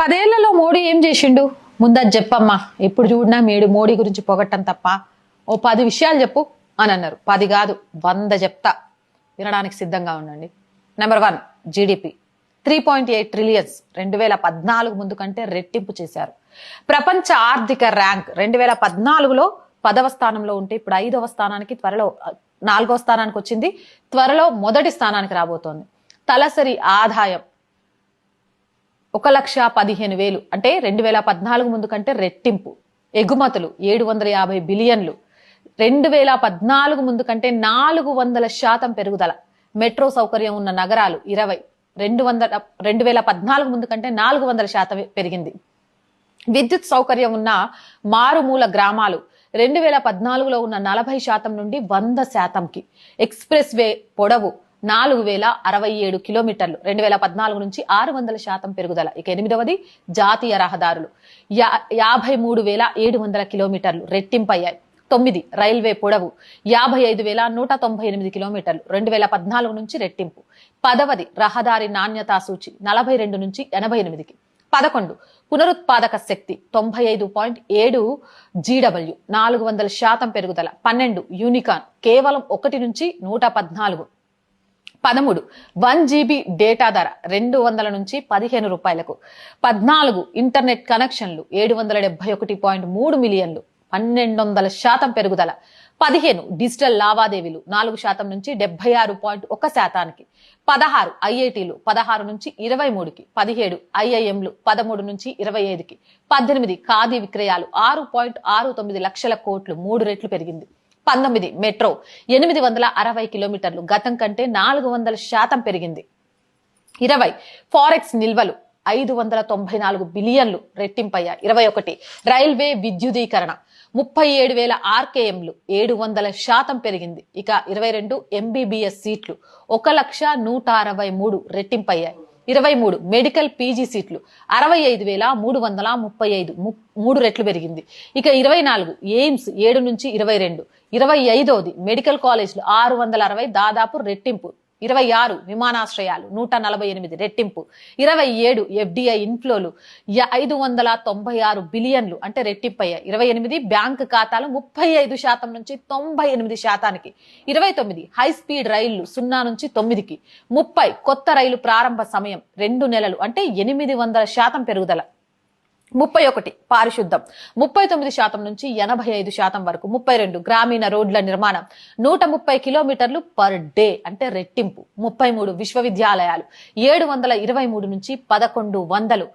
పదేళ్ళలో మోడీ ఏం చేసిండు? ముందా చెప్పమ్మా. ఎప్పుడు చూడినా మేడు మోడీ గురించి పొగట్టం తప్ప. ఓ పది విషయాలు చెప్పు అని అన్నారు. పది కాదు వంద చెప్తా. వినడానికి సిద్ధంగా ఉండండి. Number one GDP three point eight trillions రెండు వేల పద్నాలుగు ముందు కంటే రెట్టింపు చేశారు. ప్రపంచ ఆర్థిక ర్యాంక్ రెండు వేల పద్నాలుగులో పదవ స్థానంలో ఉంటే ఇప్పుడు ఐదవ స్థానానికి త్వరలో నాలుగవ స్థానానికి వచ్చింది. త్వరలో మొదటి స్థానానికి రాబోతోంది. తలసరి ఆదాయం ఒక లక్ష పదిహేను వేలు. అంటే రెండు వేల పద్నాలుగు ముందు కంటే రెట్టింపు. ఎగుమతులు ఏడు వందల యాభై బిలియన్లు. రెండు వేల పద్నాలుగు ముందు కంటే నాలుగు వందల శాతం పెరుగుదల. మెట్రో సౌకర్యం ఉన్న నగరాలు ఇరవై. రెండు వందల రెండు వేల పద్నాలుగు ముందు కంటే నాలుగు వందల శాతం పెరిగింది. విద్యుత్ సౌకర్యం ఉన్న మారుమూల గ్రామాలు రెండు వేల పద్నాలుగులో ఉన్న నలభై శాతం నుండి వంద శాతంకి. ఎక్స్ప్రెస్ వే పొడవు. నాలుగు వేల అరవై ఏడు కిలోమీటర్లు రెండు వేల పద్నాలుగు నుంచి ఆరు వందల శాతం పెరుగుదల. ఇక ఎనిమిదవది జాతీయ రహదారులు. యా యాభై మూడు వేల ఏడు వందల కిలోమీటర్లు రెట్టింపయ్యాయి. తొమ్మిది రైల్వే పొడవు యాభై ఐదు వేల నూట తొంభై ఎనిమిది కిలోమీటర్లు రెండు వేల పద్నాలుగు నుంచి రెట్టింపు. పదవది రహదారి నాణ్యతా సూచి నలభై రెండు నుంచి ఎనభై ఎనిమిదికి. పదకొండు పునరుత్పాదక శక్తి తొంభై ఐదు పాయింట్ ఏడు జీడబ్ల్యూ నాలుగు వందల శాతం పెరుగుదల. పన్నెండు యూనికాన్ కేవలం ఒకటి నుంచి నూట పద్నాలుగు. పదమూడు వన్ జీబీ డేటా ధర రెండు వందల నుంచి పదిహేను రూపాయలకు. పద్నాలుగు ఇంటర్నెట్ కనెక్షన్లు ఏడు వందల డెబ్బై ఒకటి పాయింట్ మూడు మిలియన్లు పన్నెండు వందల శాతం పెరుగుదల. పదిహేను డిజిటల్ లావాదేవీలు నాలుగు శాతం నుంచి డెబ్బై ఆరు పాయింట్ ఒక శాతానికి. పదహారు ఐఐటీలు పదహారు నుంచి ఇరవై మూడుకి. పదిహేడు ఐఐఎంలు పదమూడు నుంచి ఇరవై ఐదుకి. పద్దెనిమిది ఖాదీ విక్రయాలు ఆరు పాయింట్ ఆరు తొమ్మిది లక్షల కోట్లు మూడు రెట్లు పెరిగింది. పంతొమ్మిది మెట్రో. ఎనిమిది వందల అరవై కిలోమీటర్లు. గతం కంటే నాలుగు వందల శాతం పెరిగింది. ఇరవై ఫారెక్స్ నిల్వలు. ఐదు వందల తొంభై నాలుగు బిలియన్లు రెట్టింపయ్యాయి. ఇరవై ఒకటి రైల్వే విద్యుదీకరణ. ముప్పై ఏడు వేల ఆర్కేఎంలు. ఏడు వందల శాతం పెరిగింది. ఇక ఇరవై రెండు ఎంబీబీఎస్ సీట్లు. ఒక లక్ష నూట అరవై మూడు రెట్టింపయ్యాయి. ఇరవై మూడు మెడికల్ పీజీ సీట్లు. అరవై ఐదు వేల మూడు వందల ముప్పై ఐదు ము- మూడు రెట్లు పెరిగింది. ఇక ఇరవై నాలుగు ఎయిమ్స్ ఏడు నుంచి ఇరవై రెండు. ఇరవై ఐదోది మెడికల్ కాలేజ్లు ఆరు వందల అరవై దాదాపు రెట్టింపు. ఇరవై ఆరు విమానాశ్రయాలు నూట నలభై ఎనిమిది రెట్టింపు ఇరవై ఏడు ఎఫ్డిఐ ఇన్ఫ్లోలు ఐదు వందల తొంభై ఆరు బిలియన్లు అంటే రెట్టింపయ్యాయి. ఇరవై ఎనిమిది బ్యాంక్ ఖాతాలు ముప్పై ఐదు శాతం నుంచి తొంభై ఎనిమిది శాతానికి ఇరవై తొమ్మిది హై స్పీడ్ రైళ్ళు సున్నా నుంచి తొమ్మిదికి ముప్పై కొత్త రైలు ప్రారంభ సమయం రెండు నెలలు అంటే ఎనిమిది వందల శాతం పెరుగుదల. ముప్పై ఒకటి పారిశుద్ధం. ముప్పై తొమ్మిది శాతం నుంచి ఎనభై ఐదు శాతం వరకు ముప్పై రెండు గ్రామీణ రోడ్ల నిర్మాణం నూట ముప్పై కిలోమీటర్లు పర్ డే అంటే రెట్టింపు. ముప్పై మూడు విశ్వవిద్యాలయాలు ఏడు వందల ఇరవై మూడు నుంచి పదకొండు వందలు.